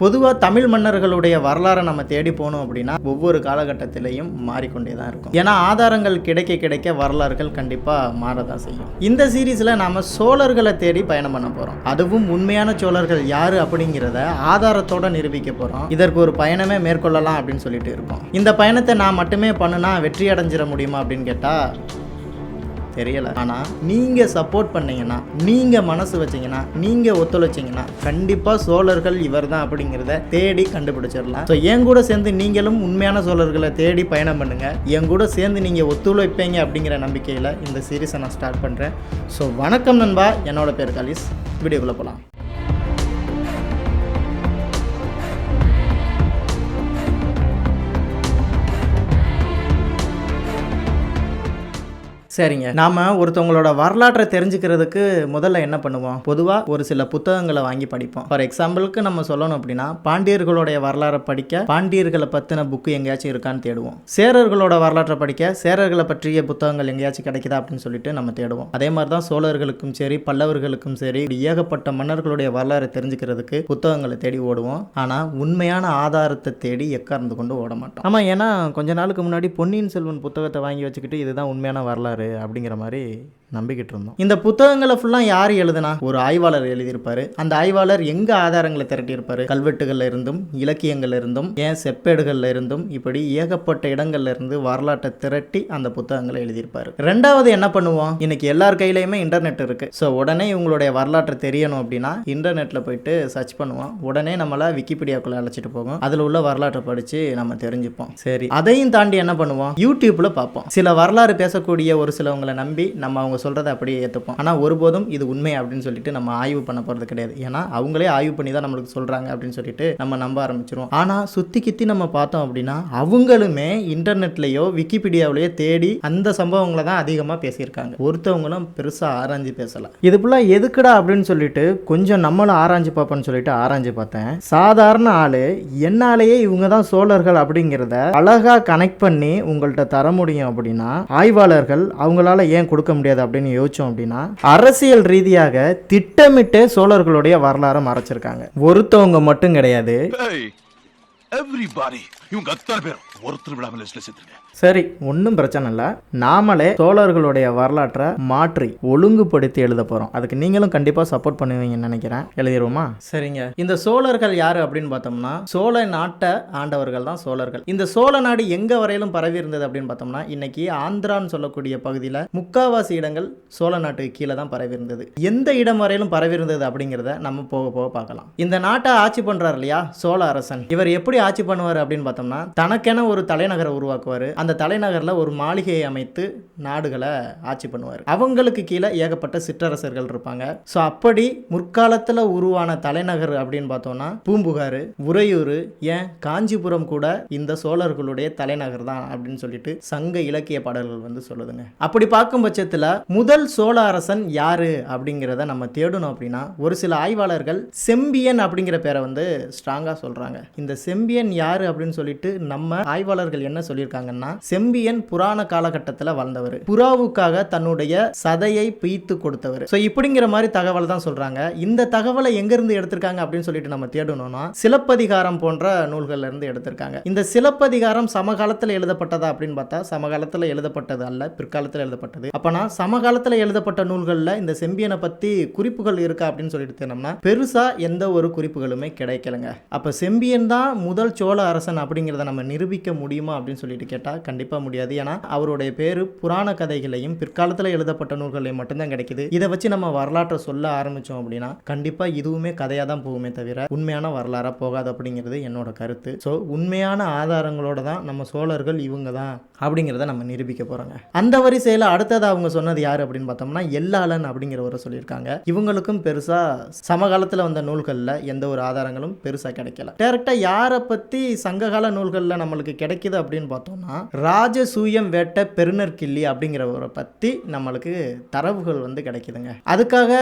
பொதுவாக தமிழ் மன்னர்களுடைய வரலாறை நம்ம தேடி போனோம் அப்படின்னா ஒவ்வொரு காலகட்டத்திலையும் மாறிக்கொண்டே தான் இருக்கும். ஏன்னா ஆதாரங்கள் கிடைக்க கிடைக்க வரலாறுகள் கண்டிப்பாக மாறதான் செய்யும். இந்த சீரீஸில் நாம் சோழர்களை தேடி பயணம் பண்ண போகிறோம் அதுவும் உண்மையான சோழர்கள் யார் அப்படிங்கிறத ஆதாரத்தோடு நிரூபிக்க போகிறோம் இதற்கு ஒரு பயணமே மேற்கொள்ளலாம் அப்படின்னு சொல்லிட்டு இருக்கோம். இந்த பயணத்தை நான் மட்டுமே பண்ணுனா வெற்றி அடைஞ்சிட முடியுமா அப்படின்னு கேட்டால் தெரியல. ஆனால் நீங்கள் சப்போர்ட் பண்ணீங்கன்னா நீங்கள் மனசு வச்சீங்கன்னா நீங்கள் ஒத்துழைச்சிங்கன்னா கண்டிப்பாக சோழர்கள் இவர் தான் அப்படிங்கிறத தேடி கண்டுபிடிச்சிடலாம். ஸோ என் கூட சேர்ந்து நீங்களும் உண்மையான சோழர்களை தேடி பயணம் பண்ணுங்கள் என் கூட சேர்ந்து நீங்கள் ஒத்துழைப்பீங்க அப்படிங்கிற நம்பிக்கையில் இந்த சீரீஸை நான் ஸ்டார்ட் பண்ணுறேன் ஸோ வணக்கம் நண்பா. என்னோட பேர் கலிஸ். வீடியோக்குள்ளே போகலாம் சரிங்க. நாம ஒருத்தவங்களோட வரலாற்றை தெரிஞ்சுக்கிறதுக்கு முதல்ல என்ன பண்ணுவோம்? பொதுவாக ஒரு சில புத்தகங்களை வாங்கி படிப்போம். ஃபார் எக்ஸாம்பிளுக்கு நம்ம சொல்லணும் அப்படின்னா பாண்டியர்களுடைய வரலாறை படிக்க பாண்டியர்களை பற்றின புக்கு எங்கேயாச்சும் இருக்கான்னு தேடுவோம். சேரர்களோட வரலாற்றை படிக்க சேரர்களை பற்றிய புத்தகங்கள் எங்கேயாச்சும் கிடைக்குதா அப்படின்னு சொல்லிட்டு நம்ம தேடுவோம். அதே மாதிரி தான் சோழர்களுக்கும் சரி பல்லவர்களுக்கும் சரி ஏகப்பட்ட மன்னர்களுடைய வரலாறை தெரிஞ்சுக்கிறதுக்கு புத்தகங்களை தேடி ஓடுவோம். ஆனால் உண்மையான ஆதாரத்தை தேடி எக்கார்ந்து கொண்டு ஓட மாட்டோம். ஆமாம் ஏன்னா கொஞ்ச நாளுக்கு முன்னாடி பொன்னியின் செல்வன் புத்தகத்தை வாங்கி வச்சுக்கிட்டு இதுதான் உண்மையான வரலாறு. அப்படிங்கிற மாதிரி நம்பிக்கிட்டு இருந்தோம் இந்த புத்தகங்களை ஃபுல்லாக யார் எழுதுனா? ஒரு ஆய்வாளர் எழுதியிருப்பாரு. அந்த ஆய்வாளர் எங்க ஆதாரங்களை திரட்டியிருப்பாரு? கல்வெட்டுகள்ல இருந்தும் இலக்கியங்கள்ல இருந்தும் ஏன் செப்பேடுகள்ல இருந்தும் இப்படி ஏகப்பட்ட இடங்கள்ல இருந்து வரலாற்றை திரட்டி அந்த புத்தகங்களை எழுதியிருப்பாரு. ரெண்டாவது என்ன பண்ணுவோம்? இன்னைக்கு எல்லார் கையிலையுமே இன்டர்நெட் இருக்கு. ஸோ உடனே இவங்களுடைய வரலாற்றை தெரியணும் அப்படின்னா இன்டர்நெட்ல போயிட்டு சர்ச் பண்ணுவோம். உடனே நம்மளை விக்கிபீடியாக்குள்ள அழைச்சிட்டு போகும். அதில் உள்ள வரலாற்றை படிச்சு நம்ம தெரிஞ்சுப்போம். சரி. அதையும் தாண்டி என்ன பண்ணுவோம்? யூடியூப்ல பார்ப்போம். சில வரலாறு பேசக்கூடிய ஒரு சிலவங்களை நம்பி நம்ம அவங்க சொல்கிறத அப்படியே ஏற்றுப்போம் ஆனால் ஒருபோதும் இது உண்மை அப்படின்னு சொல்லிட்டு நம்ம ஆய்வு பண்ண போகிறது கிடையாது. ஏன்னா அவங்களே ஆய்வு பண்ணி தான் நம்மளுக்கு சொல்றாங்க அப்படின்னு சொல்லிட்டு நம்ம நம்ப ஆரம்பிச்சிருவோம். ஆனால் சுத்தி கித்தி நம்ம பார்த்தோம் அப்படின்னா அவங்களுமே இன்டர்நெட்லயோ விக்கிபீடியாவிலேயோ தேடி அந்த சம்பவங்களை தான் அதிகமாக பேசியிருக்காங்க. ஒருத்தவங்களும் பெருசாக ஆராய்ஞ்சு பேசலாம் இது ஃபுல்லாக எதுக்குடா அப்படின்னு சொல்லிட்டு கொஞ்சம் நம்மளும் ஆராய்ஞ்சு பார்ப்போம்னு சொல்லிட்டு ஆராய்ஞ்சு பார்த்தேன். சாதாரண ஆளு என்னாலேயே இவங்க தான் சோழர்கள் அப்படிங்கிறத அழகா கனெக்ட் பண்ணி உங்கள்கிட்ட தர முடியும் அப்படின்னா ஆய்வாளர்கள் அவங்களால ஏன் கொடுக்க முடியாது அப்படின்னு யோசிச்சோம் அப்படின்னா அரசியல் ரீதியாக திட்டமிட்டே சோழர்களுடைய வரலாறை மறைச்சிருக்காங்க. ஒருத்தவங்க மட்டும் கிடையாது. எவ்ரிபாடி இவங்க அத்தனை பேர் ஒருத்தர் விடாமல் லிஸ்ட்ல சேர்த்துருங்க. சரி ஒன்றும் பிரச்சனை இல்லை. நாமளே சோழர்களுடைய வரலாற்றை மாற்றி ஒழுங்குபடுத்தி எழுத போகிறோம் அதுக்கு நீங்களும் கண்டிப்பாக சப்போர்ட் பண்ணுவீங்கன்னு நினைக்கிறேன். எழுதிடுவோமா சரிங்க. இந்த சோழர்கள் யார் அப்படின்னு பார்த்தோம்னா சோழ நாட்டை ஆண்டவர்கள் தான் சோழர்கள். இந்த சோழ நாடு எங்கே வரையிலும் பரவி இருந்தது அப்படின்னு பார்த்தோம்னா இன்னைக்கு ஆந்திரான்னு சொல்லக்கூடிய பகுதியில் முக்காவாசி இடங்கள் சோழ நாட்டுக்கு கீழே தான் பரவி இருந்தது. எந்த இடம் வரையிலும் பரவி இருந்தது அப்படிங்கிறத நம்ம போக போக பார்க்கலாம். இந்த நாட்டை ஆட்சி பண்றாரு இல்லையா சோழ அரசன். இவர் எப்படி ஆட்சி பண்ணுவார் அப்படின்னு பார்த்தோம்னா தனக்கென ஒரு தலைநகரை உருவாக்குவார். அந்த அந்த தலைநகரில் ஒரு மாளிகையை அமைத்து நாடுகளை ஆட்சி பண்ணுவார். அவங்களுக்கு கீழே ஏகப்பட்ட சிற்றரசர்கள் இருப்பாங்க. ஸோ அப்படி முற்காலத்தில் உருவான தலைநகர் அப்படின்னு பார்த்தோம்னா பூம்புகார் உறையூர் ஏன் காஞ்சிபுரம் கூட இந்த சோழர்களுடைய தலைநகர் தான் அப்படின்னு சொல்லிட்டு சங்க இலக்கிய பாடல்கள் வந்து சொல்லுதுங்க. அப்படி பார்க்கும் பட்சத்தில் முதல் சோழ அரசன் யாரு அப்படிங்கிறத நம்ம தேடணும் அப்படின்னா ஒரு சில ஆய்வாளர்கள் செம்பியன் அப்படிங்கிற பேரை வந்து ஸ்ட்ராங்காக சொல்கிறாங்க இந்த செம்பியன் யாரு அப்படின்னு சொல்லிட்டு நம்ம ஆய்வாளர்கள் என்ன சொல்லியிருக்காங்கன்னா செம்பியன் புராண காலகட்டத்தில் வாழ்ந்தவர் புறாவுக்காக தன்னுடைய சதையை பிய்த்து கொடுத்தவர். ஸோ இப்படிங்கிற மாதிரி தகவல் தான் சொல்றாங்க. இந்த தகவலை எங்கிருந்து எடுத்திருக்காங்க அப்படின்னு சொல்லிட்டு நம்ம தேடணும்னா சிலப்பதிகாரம் போன்ற நூல்கள்ல இருந்து எடுத்திருக்காங்க. இந்த சிலப்பதிகாரம் சமகாலத்தில் எழுதப்பட்டதா அப்படின்னு பார்த்தா சமகாலத்தில் எழுதப்பட்டது அல்ல பிற்காலத்தில் எழுதப்பட்டது. அப்பனா சமகாலத்தில் எழுதப்பட்ட நூல்களில் இந்த செம்பியனை பற்றி குறிப்புகள் இருக்கா அப்படின்னு சொல்லிட்டு தேனோம்னா பெருசா எந்த ஒரு குறிப்புகளுமே கிடைக்கலங்க. அப்போ செம்பியன் தான் முதல் சோழ அரசன் அப்படிங்கிறத நம்ம நிரூபிக்க முடியுமா அப்படின்னு சொல்லிட்டு கேட்டால் கண்டிப்பாக முடியாது. ஏன்னா அவருடைய பேர் புராண கதைகளையும் பிற்காலத்தில் எழுதப்பட்ட நூல்களையும் மட்டும்தான் கிடைக்குது. இதை வச்சு நம்ம வரலாற்றை சொல்ல ஆரம்பித்தோம் அப்படின்னா கண்டிப்பாக இதுவுமே கதையாக தான் போகுமே தவிர உண்மையான வரலாறாக போகாது அப்படிங்கிறது என்னோட கருத்து. ஸோ உண்மையான ஆதாரங்களோட தான் நம்ம சோழர்கள் இவங்க தான் அப்படிங்கிறத நம்ம நிரூபிக்க போகிறோங்க அந்த வரிசையில் அடுத்தது அவங்க சொன்னது யார் அப்படின்னு பார்த்தோம்னா எல்லாளன் அப்படிங்கிறவரை சொல்லியிருக்காங்க. இவங்களுக்கும் பெருசாக சமகாலத்தில் வந்த நூல்களில் எந்த ஒரு ஆதாரங்களும் பெருசாக கிடைக்கல. டேரெக்டாக யாரை பற்றி சங்ககால நூல்களில் நம்மளுக்கு கிடைக்குது அப்படின்னு பார்த்தோம்னா ராஜசூயம் வேட்ட பெருநற்கிள்ளி அப்படிங்கிறவரை பற்றி நம்மளுக்கு தரவுகள் வந்து கிடைக்குதுங்க. அதுக்காக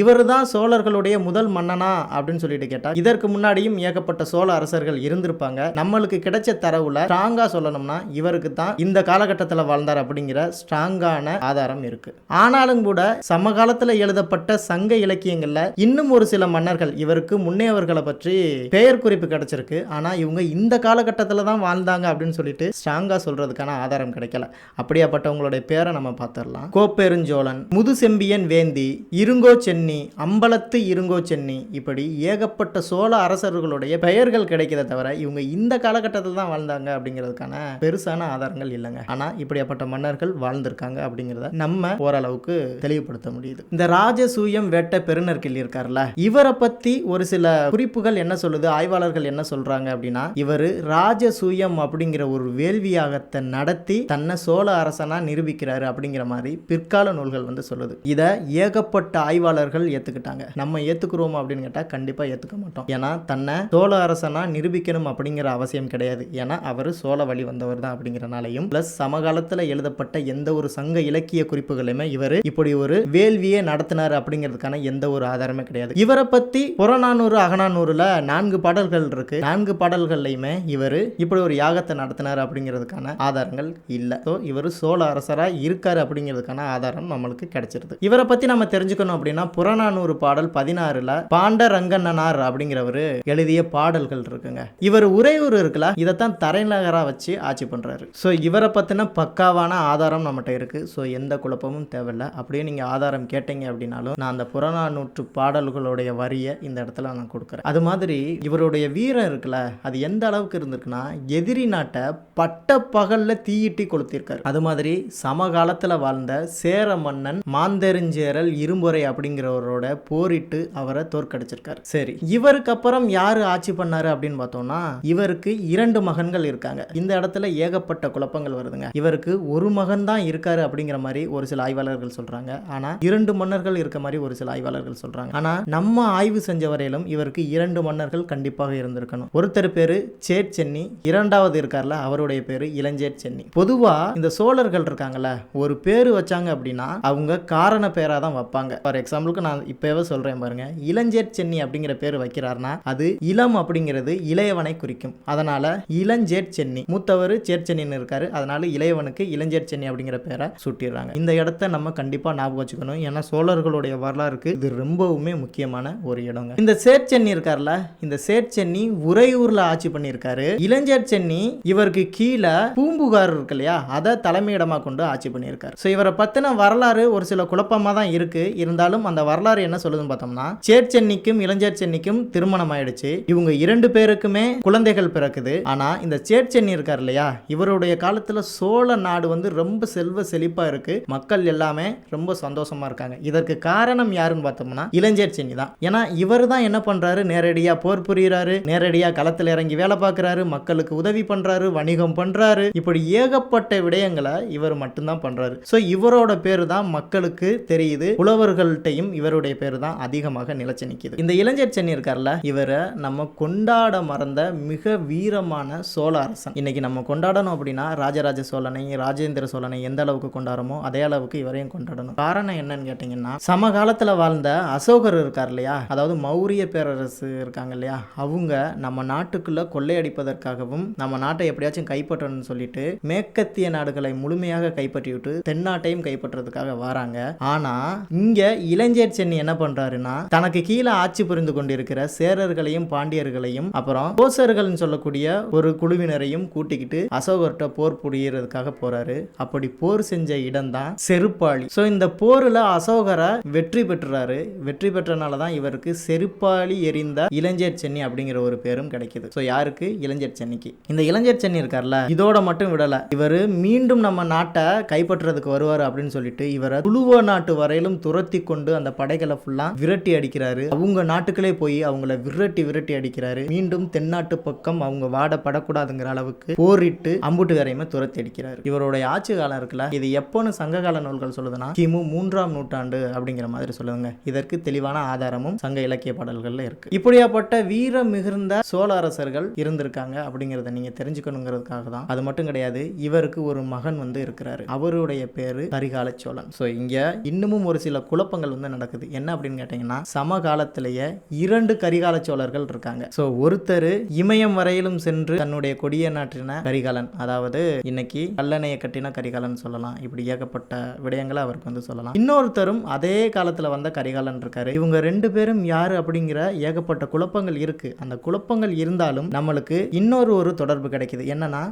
இவர் தான் சோழர்களுடைய முதல் மன்னனா அப்படின்னு சொல்லிட்டு கேட்டால் இதற்கு முன்னாடியும் ஏகப்பட்ட சோழ அரசர்கள் இருந்திருப்பாங்க. நம்மளுக்கு கிடைச்ச தரவுல ஸ்ட்ராங்காக சொல்லணும்னா இவருக்கு தான் இந்த காலகட்டத்தில் வாழ்ந்தார் அப்படிங்கிற ஸ்ட்ராங்கான ஆதாரம் இருக்கு. ஆனாலும் கூட சமகாலத்தில் எழுதப்பட்ட சங்க இலக்கியங்கள்ல இன்னும் ஒரு சில மன்னர்கள் இவருக்கு முன்னேவர்களை பற்றி பெயர் குறிப்பு கிடைச்சிருக்கு. ஆனா இவங்க இந்த காலகட்டத்தில் தான் வாழ்ந்தாங்க அப்படின்னு சொல்லிட்டு ஸ்ட்ராங்கா சொல்றதுக்கான ஆதாரம் கிடைக்கல. அப்படியாப்பட்டவங்களுடைய பேரை நம்ம பார்த்துடலாம். கோப்பெருஞ்சோழன் முதுசெம்பியன் வேந்தி இருங்கோ சென்னி அம்பலத்து இருங்கோ சென்னி இப்படி ஏகப்பட்ட சோழ அரசர்களுடைய பெயர்கள் கிடைக்கிறத தவிர இவங்க இந்த காலகட்டத்தில் தான் வாழ்ந்தாங்க அப்படிங்கிறதுக்கான பெருசான ஆதாரங்கள் இல்லைங்க. ஆனா இப்படியாப்பட்ட மன்னர்கள் வாழ்ந்திருக்காங்க அப்படிங்கிறத நம்ம ஓரளவுக்கு தெளிவுபடுத்த முடியுது. இந்த ராஜசூயம் வேட்ட பெருநர்கில் இருக்கார்ல இவரை பத்தி ஒரு சில குறிப்புகள் என்ன சொல்லுது ஆய்வாளர்கள் என்ன சொல்றாங்க அப்படின்னா இவர் ராஜசூயம் அப்படிங்கிற ஒரு வேள்வியாக வேள்வியாகத்தை நடத்தி தன்னை சோழ அரசனாக நிரூபிக்கிறாரு அப்படிங்கிற மாதிரி பிற்கால நூல்கள் வந்து சொல்லுது. இதை ஏகப்பட்ட ஆய்வாளர்கள் ஏத்துக்கிட்டாங்க. நம்ம ஏத்துக்கிறோம் அப்படின்னு கேட்டால் கண்டிப்பாக ஏத்துக்க மாட்டோம். ஏன்னா தன்னை சோழ அரசனாக நிரூபிக்கணும் அப்படிங்கிற அவசியம் கிடையாது. ஏன்னா அவர் சோழ வழி வந்தவர் தான் அப்படிங்கிறனாலையும் பிளஸ் சமகாலத்தில் எழுதப்பட்ட எந்த ஒரு சங்க இலக்கிய குறிப்புகளுமே இவர் இப்படி ஒரு வேள்வியே நடத்தினார் அப்படிங்கிறதுக்கான எந்த ஒரு ஆதாரமே கிடையாது. இவரை பத்தி புறநானூறு அகநானூறுல நான்கு பாடல்கள் இருக்கு. நான்கு பாடல்கள்லையுமே இவர் இப்படி ஒரு யாகத்தை நடத்தினார் அப்படிங்கிறதுக்கான ஆதாரங்கள் இல்லை. ஸோ இவர் சோழ அரசரா இருக்காரு அப்படிங்கிறதுக்கான ஆதாரம் நம்மளுக்கு கிடைச்சிருது. இவரை பத்தி நம்ம தெரிஞ்சுக்கணும் அப்படின்னா புறநானூறு பாடல் பதினாறுல பாண்டரங்கண்ணனார் அப்படிங்கிறவர் எழுதிய பாடல்கள் இருக்குங்க. இவர் உறையூர் இருக்குல்ல இதைத்தான் தலைநகரா வச்சு ஆட்சி பண்றாரு. ஸோ இவரை பத்தின பக்காவான ஆதாரம் நம்மகிட்ட இருக்கு. ஸோ எந்த குழப்பமும் தேவையில்லை. அப்படியே நீங்க ஆதாரம் கேட்டீங்க அப்படின்னாலும் நான் அந்த புறநானூற்று பாடல்களுடைய வரியை இந்த இடத்துல நான் கொடுக்குறேன். அது மாதிரி இவருடைய வீரம் இருக்குல்ல அது எந்த அளவுக்கு இருந்திருக்குன்னா எதிரி நாட்டை பட்ட பகலில் தீயிட்டி கொளுத்திருக்காரு. அது மாதிரி சமகாலத்தில் வாழ்ந்த சேர மன்னன் மாந்தெருஞ்சேரல் இரும்புரை அப்படிங்கிறவரோட போரிட்டு அவரை தோற்கடிச்சிருக்காரு. சரி இவருக்கு அப்புறம் யாரு ஆட்சி பண்ணாரு அப்படின்னு பார்த்தோம்னா இவருக்கு இரண்டு மகன்கள் இருக்காங்க. இந்த இடத்துல ஏகப்பட்ட குழப்பங்கள் வருதுங்க. இவருக்கு ஒரு மகன் தான் இருக்காரு அப்படிங்கிற மாதிரி ஒரு சில ஆய்வாளர்கள் சொல்றாங்க. ஆனா இரண்டு மன்னர்கள் இருக்க மாதிரி ஒரு சில ஆய்வாளர்கள் சொல்றாங்க. ஆனா நம்ம ஆய்வு செஞ்ச வரையிலும் இவருக்கு இரண்டு மன்னர்கள் கண்டிப்பாக இருந்திருக்கணும். ஒருத்தர் பேரு சேட் சென்னி இரண்டாவது இருக்கார்ல அவருடைய பேரு இளஞ்சேட் சென்னி. பொதுவா இந்த சோழர்கள் இருக்காங்கல்ல ஒரு பேர் வச்சாங்க அப்படின்னா அவங்க காரண பேரா தான் வைப்பாங்க. ஃபார் எக்ஸாம்பிளுக்கு நான் இப்பவே சொல்றேன் பாருங்க. இளஞ்சேட் சென்னி அப்படிங்கிற பேர் வைக்கிறாருன்னா அது இளம் அப்படிங்கிறது இளையவனை குறிக்கும். அதனால இளஞ்சேட் சென்னி. மூத்தவர் சேட்சென்னின்னு இருக்காரு. அதனால இளையவனுக்கு இளஞ்சேட் சென்னி அப்படிங்கிற பேரை சுட்டிடுறாங்க. இந்த இடத்த நம்ம கண்டிப்பா ஞாபகம் வச்சுக்கணும். ஏன்னா சோழர்களுடைய வரலாறுக்கு இது ரொம்பவுமே முக்கியமான ஒரு இடங்க. இந்த சேட்சென்னி இருக்கார்ல இந்த சேட்சென்னி உறையூர்ல ஆட்சி பண்ணியிருக்காரு. இளஞ்சேட் சென்னி இவருக்கு கீழே பூம்புகார் இருக்கு இல்லையா அதை தலைமையிடமாக கொண்டு ஆட்சி பண்ணியிருக்காரு. ஸோ இவரை பற்றின வரலாறு ஒரு சில குழப்பமாக தான் இருக்குது இருந்தாலும் அந்த வரலாறு என்ன சொல்லுதுன்னு பார்த்தோம்னா சேட்சென்னிக்கும் இளஞ்சேர் சென்னிக்கும் திருமணம் ஆயிடுச்சு இவங்க இரண்டு பேருக்குமே குழந்தைகள் பிறக்குது. ஆனால் இந்த சேட்சென்னி இருக்கார் இல்லையா? இவருடைய காலத்தில் சோழ நாடு வந்து ரொம்ப செல்வ செழிப்பாக இருக்குது மக்கள் எல்லாமே ரொம்ப சந்தோஷமாக இருக்காங்க. இதற்கு காரணம் யாருன்னு பார்த்தோம்னா இளஞ்சேர் சென்னி தான். ஏன்னா இவர் தான் என்ன பண்ணுறாரு நேரடியாக போர் புரிகிறாரு நேரடியாக களத்தில் இறங்கி வேலை பார்க்குறாரு. மக்களுக்கு உதவி பண்ணுறாரு வணிகம் பண்ணுறாரு இப்படி ஏகப்பட்ட விடயங்களை இவர் மட்டும்தான் பண்றாரு. ஸோ இவரோட பேர் தான் மக்களுக்கு தெரியுது. புலவர்கள்ட்டையும் இவருடைய பேர் தான் அதிகமாக நிலச்சி நிற்கிது இந்த இளைஞர் சென்னி இருக்கார்ல இவரை நம்ம கொண்டாட மறந்த மிக வீரமான சோழ அரசன். இன்னைக்கு நம்ம கொண்டாடணும் அப்படின்னா ராஜராஜ சோழனை ராஜேந்திர சோழனை எந்த அளவுக்கு கொண்டாடுறோமோ அதே அளவுக்கு இவரையும் கொண்டாடணும். காரணம் என்னன்னு கேட்டீங்கன்னா சமகாலத்தில் வாழ்ந்த அசோகர் இருக்கார் இல்லையா? அதாவது மௌரிய பேரரசு இருக்காங்க இல்லையா? அவங்க நம்ம நாட்டுக்குள்ள கொள்ளையடிப்பதற்காகவும் நம்ம நாட்டை எப்படியாச்சும் கைப்பற்றணும்னு சொல்லி சொல்லிட்டு மேற்கத்திய நாடுகளை முழுமையாக கைப்பற்றிவிட்டு தென்னாட்டையும் கைப்பற்றுறதுக்காக வராங்க. ஆனா இங்க இளஞ்சேட் சென்னி என்ன பண்றாருன்னா தனக்கு கீழே ஆட்சி புரிந்து கொண்டிருக்கிற சேரர்களையும் பாண்டியர்களையும் அப்புறம் கோசர்கள்னு சொல்லக்கூடிய ஒரு குழுவினரையும் கூட்டிக்கிட்டு அசோகர்கிட்ட போர் புரியறதுக்காக போறாரு. அப்படி போர் செஞ்ச இடம் தான் செருப்பாளி. ஸோ இந்த போர்ல அசோகரை வெற்றி பெற்றுறாரு வெற்றி பெற்றனால தான் இவருக்கு செருப்பாளி எரிந்த இளைஞர் சென்னி அப்படிங்கிற ஒரு பேரும் கிடைக்குது. ஸோ யாருக்கு? இளைஞர் சென்னிக்கு. இந்த இளைஞர் சென்னி இருக்கார்ல இதோட மட்டும் விடல. இவர் மீண்டும் நம்ம நாட்டை கைப்பற்றுறதுக்கு வருவார் அப்படின்னு சொல்லிட்டு இவரை துளுவ நாட்டு வரையிலும் துரத்தி கொண்டு அந்த படைகளை ஃபுல்லா விரட்டி அடிக்கிறாரு. அவங்க நாட்டுக்களே போய் அவங்கள விரட்டி விரட்டி அடிக்கிறாரு. மீண்டும் தென்னாட்டு பக்கம் அவங்க வாடப்படக்கூடாதுங்கிற அளவுக்கு போரிட்டு அம்புட்டு வரையுமே துரத்தி அடிக்கிறாரு. இவருடைய ஆட்சி காலம் இருக்குல்ல இது எப்போன்னு சங்ககால நூல்கள் சொல்லுதுன்னா கிமு மூன்றாம் நூற்றாண்டு அப்படிங்கிற மாதிரி சொல்லுங்க இதற்கு தெளிவான ஆதாரமும் சங்க இலக்கிய பாடல்கள்ல இருக்கு. இப்படியாப்பட்ட வீரம் மிகுந்த சோழ அரசர்கள் இருந்திருக்காங்க அப்படிங்கிறத நீங்க தெரிஞ்சுக்கணுங்கிறதுக்காக தான் அது மட்டும் மட்டும் கிடையாது இவருக்கு ஒரு மகன் வந்து இருக்கிறாரு. அவருடைய பேரு கரிகால சோழன் ஸோ இங்க இன்னமும் ஒரு சில குழப்பங்கள் வந்து நடக்குது. என்ன அப்படின்னு கேட்டிங்கன்னா சமகாலத்திலேயே இரண்டு கரிகால சோழர்கள் இருக்காங்க. ஸோ ஒருத்தர் இமயம் வரையிலும் சென்று தன்னுடைய கொடிய நாட்டின கரிகாலன் அதாவது இன்னைக்கு கல்லணையை கட்டின கரிகாலன் சொல்லலாம். இப்படி ஏகப்பட்ட விடயங்களை அவருக்கு வந்து சொல்லலாம். இன்னொருத்தரும் அதே காலத்தில் வந்த கரிகாலன் இருக்காரு. இவங்க ரெண்டு பேரும் யாரு அப்படிங்கிற ஏகப்பட்ட குழப்பங்கள் இருக்கு. அந்த குழப்பங்கள் இருந்தாலும் நம்மளுக்கு இன்னொரு ஒரு தொடர்பு கிடைக்குது. என்னன்னா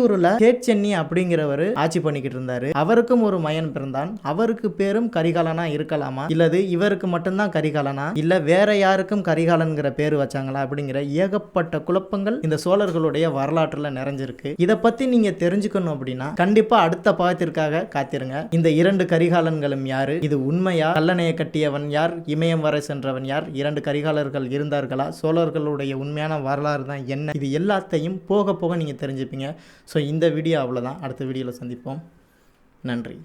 உறையூர்ல கேட்சென்னி அப்படிங்கிறவர் ஆட்சி பண்ணிக்கிட்டு இருந்தாரு. அவருக்கும் ஒரு மயன் பிறந்தான். அவருக்கு பேரும் கரிகாலனா இருக்கலாமா? இல்லது இவருக்கு மட்டும்தான் கரிகாலனா? இல்ல வேற யாருக்கும் கரிகாலன்கிற பேர் வச்சாங்களா? அப்படிங்கிற ஏகப்பட்ட குழப்பங்கள் இந்த சோழர்களுடைய வரலாற்றுல நிறைஞ்சிருக்கு. இதை பத்தி நீங்க தெரிஞ்சுக்கணும் அப்படின்னா கண்டிப்பா அடுத்த பாகத்திற்காக காத்திருங்க. இந்த இரண்டு கரிகாலன்களும் யாரு? இது உண்மையா? கல்லணையை கட்டியவன் யார்? இமயம் வரை சென்றவன் யார்? இரண்டு கரிகாலர்கள் இருந்தார்களா? சோழர்களுடைய உண்மையான வரலாறு தான் என்ன? இது எல்லாத்தையும் போக போக நீங்கள் தெரிஞ்சுப்பீங்க. ஸோ இந்த வீடியோ அவ்வளோதான் அடுத்த வீடியோவில் சந்திப்போம். நன்றி.